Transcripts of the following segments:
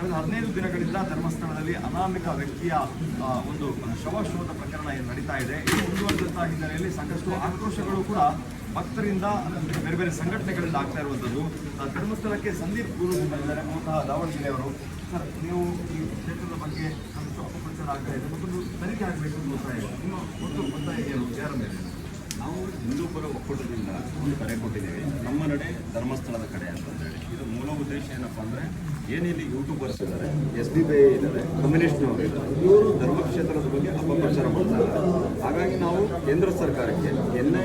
ಕಳೆದ ಹದಿನೈದು ದಿನಗಳಿಂದ ಧರ್ಮಸ್ಥಳದಲ್ಲಿ ಅನಾಮಿಕ ವ್ಯಕ್ತಿಯ ಒಂದು ಶವ ಶೋಧ ಪ್ರಕರಣ ಏನು ನಡೀತಾ ಇದೆ ಇದು ಮುಂದುವರೆದಂತಹ ಹಿನ್ನೆಲೆಯಲ್ಲಿ ಸಾಕಷ್ಟು ಆಕ್ರೋಶಗಳು ಕೂಡ ಭಕ್ತರಿಂದ, ಬೇರೆ ಬೇರೆ ಸಂಘಟನೆಗಳಿಂದ ಆಗ್ತಾ ಇರುವಂಥದ್ದು ಧರ್ಮಸ್ಥಳಕ್ಕೆ ಸಂದೀಪ್ ಗುರು ಬಂದಿದ್ದಾರೆ ಮೂಲತಃ ದಾವಣಗೆರೆಯವರು. ಸರ್, ನೀವು ಈ ಕ್ಷೇತ್ರದ ಬಗ್ಗೆ ಸಾಕಷ್ಟು ಅಪಪ್ರಚಾರ ಆಗ್ತಾ ಇದೆ ಮತ್ತೊಂದು ತನಿಖೆ ಆಗಬೇಕು ಅಂತ ಒತ್ತಾಯ. ನಿಮ್ಮ ಒಂದು ಒತ್ತಾಯ ಏನು? ಯಾರ ಮೇಲೆ. ನಾವು ಹಿಂದೂಪರ ಒಕ್ಕೂಟದಿಂದ ಒಂದು ಕರೆ ಕೊಟ್ಟಿದ್ದೇವೆ. ನಮ್ಮ ನಡೆ ಧರ್ಮಸ್ಥಳದ ಕಡೆ ಅಂತಂದೇಳಿ ಇದು ಉದ್ದೇಶ ಏನಪ್ಪ ಅಂದರೆ ಏನಿಲ್ಲಿ ಯೂಟ್ಯೂಬರ್ಸ್ ಇದ್ದಾರೆ ಎಸ್ ಬಿ ಬಿ ಐ ಇದ್ದಾರೆ ಕಮ್ಯುನಿಸ್ಟ್ನವರು ಇದ್ದಾರೆ. ಇವರು ಧರ್ಮಕ್ಷೇತ್ರದ ಬಗ್ಗೆ ಅಪಪ್ರಚಾರ ಮಾಡ್ತಾರೆ ಹಾಗಾಗಿ ನಾವು ಕೇಂದ್ರ ಸರ್ಕಾರಕ್ಕೆ ಎನ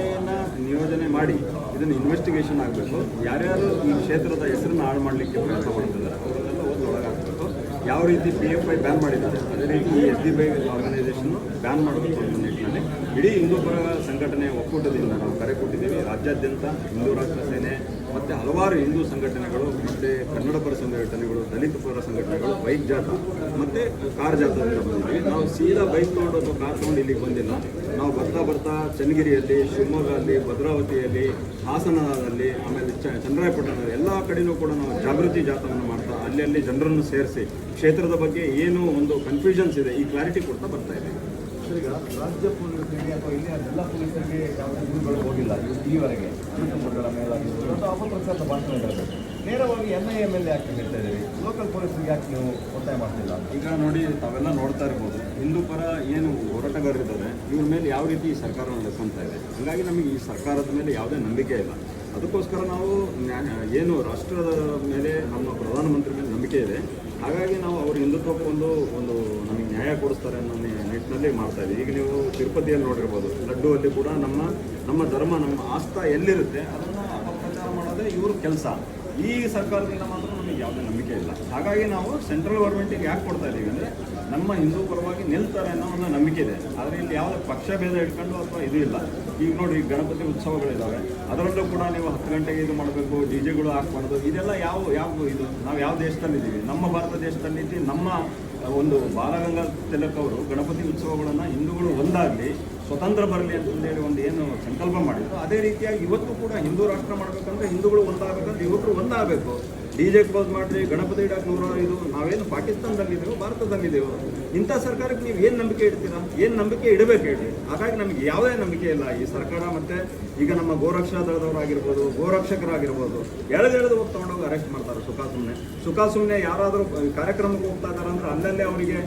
ನಿಯೋಜನೆ ಮಾಡಿ ಇದನ್ನು ಇನ್ವೆಸ್ಟಿಗೇಷನ್ ಆಗಬೇಕು. ಯಾರ್ಯಾರು ಈ ಕ್ಷೇತ್ರದ ಹೆಸರನ್ನು ಹಾಳು ಮಾಡಲಿಕ್ಕೆ ಪ್ರಯತ್ನ ಮಾಡ್ತಿದ್ದಾರೆ, ಅವರನ್ನೆಲ್ಲ ಒಂದು ಒಳಗಾಗಬೇಕು ಯಾವ ರೀತಿ ಪಿ ಎಫ್ ಐ ಬ್ಯಾನ್ ಮಾಡಿದ್ದಾರೆ, ಅದೇ ರೀತಿ ಎಸ್ ಡಿ ಬೈ ಆರ್ಗನೈಸೇಷನ್ ಬ್ಯಾನ್ ಮಾಡಬೇಕು ಅನ್ನೋ ನಿಟ್ಟಿನಲ್ಲಿ. ಇಡೀ ಹಿಂದೂ ಪರ ಸಂಘಟನೆ ಒಕ್ಕೂಟದಿಂದ ನಾವು ಕರೆ ಕೊಟ್ಟಿದ್ದೀವಿ. ರಾಜ್ಯಾದ್ಯಂತ ಹಿಂದೂ ರಾಷ್ಟ್ರ ಸೇನೆ ಮತ್ತು ಹಲವಾರು ಹಿಂದೂ ಸಂಘಟನೆಗಳು ಮತ್ತು ಕನ್ನಡ ಪರ ಸಂಘಟನೆಗಳು ದಲಿತ ಪರ ಸಂಘಟನೆಗಳು, ಬೈಕ್ ಜಾತ ಮತ್ತು ಕಾರ್ ಜಾಥಾದಿಂದ ಬಂದಿದ್ದೀವಿ. ನಾವು ಸೀದಾ ಬೈಕ್ ತೊಗೊಂಡು ಅಥವಾ ಕಾರ್ ತೊಗೊಂಡು ಇಲ್ಲಿಗೆ ಬಂದಿಲ್ಲ. ನಾವು ಬರ್ತಾ ಬರ್ತಾ ಚನ್ನಗಿರಿಯಲ್ಲಿ, ಶಿವಮೊಗ್ಗದಲ್ಲಿ, ಭದ್ರಾವತಿಯಲ್ಲಿ, ಹಾಸನದಲ್ಲಿ, ಆಮೇಲೆ ಚ ಚನ್ನರಾಯಪಟ್ಟಣ ಎಲ್ಲ ಕಡೆಯೂ ಕೂಡ ನಾವು ಜಾಗೃತಿ ಜಾಥಾವನ್ನು ಮಾಡ್ತಾ ಅಲ್ಲಿ ಅಲ್ಲಿ ಜನರನ್ನು ಸೇರಿಸಿ ಕ್ಷೇತ್ರದ ಬಗ್ಗೆ ಏನು ಒಂದು ಕನ್ಫ್ಯೂಷನ್ಸ್ ಇದೆ ಈ ಕ್ಲಾರಿಟಿ ಕೊಡ್ತಾ ಬರ್ತಾ ಇದೆ. ಈಗ ರಾಜ್ಯ ಪೊಲೀಸರಿಗೆ ಅಥವಾ ಇಲ್ಲಿ ಎಲ್ಲ ಪೊಲೀಸರಿಗೆ ಯಾವುದೇ ದೂರುಗಳು ಹೋಗಿಲ್ಲ ಈವರೆಗೆ. ಯೂಟ್ಯೂಬ್ಗಳ ಮೇಲಾಗಿರ್ಬೋದು ಅಥವಾ ಅಪಪ್ರಚಾರದ ಭಾಷಣಗಳು ನೇರವಾಗಿ ಎನ್ ಐ ಎಂ ಎಲ್ ಯಾಕೆ ಹೇಳ್ತಾ ಇದ್ದೀವಿ ಲೋಕಲ್ ಪೊಲೀಸರಿಗೆ ಯಾಕೆ ನೀವು ಒತ್ತಾಯ ಮಾಡ್ತಿಲ್ಲ? ಈಗ ನೋಡಿ ತಾವೆಲ್ಲ ನೋಡ್ತಾ ಇರ್ಬೋದು ಹಿಂದೂ ಪರ ಏನು ಹೋರಾಟಗಾರರಿದ್ದಾರೆ ಇವ್ರ ಮೇಲೆ ಯಾವ ರೀತಿ ಈ ಸರ್ಕಾರ ನಡೆಸ್ಕೊಂತ ಇದೆ. ಹಾಗಾಗಿ ನಮಗೆ ಈ ಸರ್ಕಾರದ ಮೇಲೆ ಯಾವುದೇ ನಂಬಿಕೆ ಇಲ್ಲ. ಅದಕ್ಕೋಸ್ಕರ ನಾವು ಏನು ರಾಷ್ಟ್ರದ ಮೇಲೆ ನಮ್ಮ ಪ್ರಧಾನಮಂತ್ರಿ ಮೇಲೆ ನಂಬಿಕೆ ಇದೆ. ಹಾಗಾಗಿ ನಾವು ಅವ್ರ ಹಿಂದುತ್ವಕ್ಕೊಂದು ಒಂದು ನಮಗೆ ನ್ಯಾಯ ಕೊಡಿಸ್ತಾರೆ ಅನ್ನೋ ನಿಟ್ಟಿನಲ್ಲಿ ಮಾಡ್ತಾ ಇದ್ದೀವಿ. ಈಗ ನೀವು ತಿರುಪತಿಯಲ್ಲಿ ನೋಡಿರ್ಬೋದು ಲಡ್ಡು ಅಲ್ಲಿ ಕೂಡ ನಮ್ಮ ನಮ್ಮ ಧರ್ಮ, ನಮ್ಮ ಆಸ್ಥ ಎಲ್ಲಿರುತ್ತೆ, ಅದನ್ನು ಅಪಪ್ರಚಾರ ಮಾಡೋದೇ ಇವ್ರ ಕೆಲಸ. ಈ ಸರ್ಕಾರದಿಂದ ಮಾತ್ರ ನಮಗೆ ಯಾವುದೇ ನಂಬಿಕೆ ಇಲ್ಲ. ಹಾಗಾಗಿ ನಾವು ಸೆಂಟ್ರಲ್ ಗೌರ್ಮೆಂಟಿಗೆ ಯಾಕೆ ಕೊಡ್ತಾ ಇದ್ದೀವಿ ಅಂದರೆ ನಮ್ಮ ಹಿಂದೂ ಪರವಾಗಿ ನಿಲ್ತಾರೆ ಅನ್ನೋ ಒಂದು ನಂಬಿಕೆ ಇದೆ. ಆದರೆ ಇಲ್ಲಿ ಯಾವುದೇ ಪಕ್ಷ ಭೇದ ಇಟ್ಕೊಂಡು ಅಥವಾ ಇದು ಇಲ್ಲ. ಈಗ ನೋಡಿ, ಗಣಪತಿ ಉತ್ಸವಗಳಿದ್ದಾವೆ. ಅದರಲ್ಲೂ ಕೂಡ ನೀವು ಹತ್ತು ಗಂಟೆಗೆ ಇದು ಮಾಡಬೇಕು, ಡಿ ಜೆಗಳು ಹಾಕ್ಬಾರ್ದು. ಇದೆಲ್ಲ ಯಾವ ಯಾವ ಇದು? ನಾವು ಯಾವ ದೇಶದಲ್ಲಿದ್ದೀವಿ? ನಮ್ಮ ಭಾರತ ದೇಶದಲ್ಲಿದ್ದು ನಮ್ಮ ಒಂದು ಬಾಲಗಂಗಾ ತಿಲಕ್ ಅವರು ಗಣಪತಿ ಉತ್ಸವಗಳನ್ನು ಹಿಂದೂಗಳು ಒಂದಾಗಲಿ ಸ್ವತಂತ್ರ ಬರಲಿ ಅಂತಂದೇಳಿ ಒಂದು ಏನು ಸಂಕಲ್ಪ ಮಾಡಿದ್ರು. ಅದೇ ರೀತಿಯಾಗಿ ಇವತ್ತು ಕೂಡ ಹಿಂದೂ ರಾಷ್ಟ್ರ ಮಾಡಬೇಕಂದ್ರೆ ಹಿಂದೂಗಳು ಒಂದಾಗಬೇಕಂದ್ರೆ ಯುವಕರು ಒಂದಾಗಬೇಕು. ಡಿ ಜೆ ಕ್ಲೋಸ್ ಮಾಡಿರಿ, ಗಣಪತಿ ಇಡಕ್ಕೆ ನೂರ ಇದು, ನಾವೇನು ಪಾಕಿಸ್ತಾನದಲ್ಲಿದ್ದೇವೆ, ಭಾರತದಲ್ಲಿದ್ದೇವೆ. ಇಂಥ ಸರ್ಕಾರಕ್ಕೆ ನೀವು ಏನು ನಂಬಿಕೆ ಇಡ್ತೀರಾ? ಏನು ನಂಬಿಕೆ ಇಡಬೇಕು ಹೇಳಿ ಹಾಗಾಗಿ ನಮಗೆ ಯಾವುದೇ ನಂಬಿಕೆ ಇಲ್ಲ. ಈ ಸರ್ಕಾರ ಮತ್ತೆ ಈಗ ನಮ್ಮ ಗೋರಕ್ಷಾ ದಳದವರಾಗಿರ್ಬೋದು, ಗೋರಕ್ಷಕರಾಗಿರ್ಬೋದು, ಎಳೆದೆಳೆದು ಹೋಗಿ ತೊಗೊಂಡೋಗಿ ಅರೆಸ್ಟ್ ಮಾಡ್ತಾರೆ ಸುಖ ಸುಮ್ಮನೆ ಯಾರಾದರೂ ಕಾರ್ಯಕ್ರಮಕ್ಕೆ ಹೋಗ್ತಾ ಇದ್ದಾರೆ ಅಂದ್ರೆ ಅಲ್ಲಲ್ಲೇ ಅವರಿಗೆ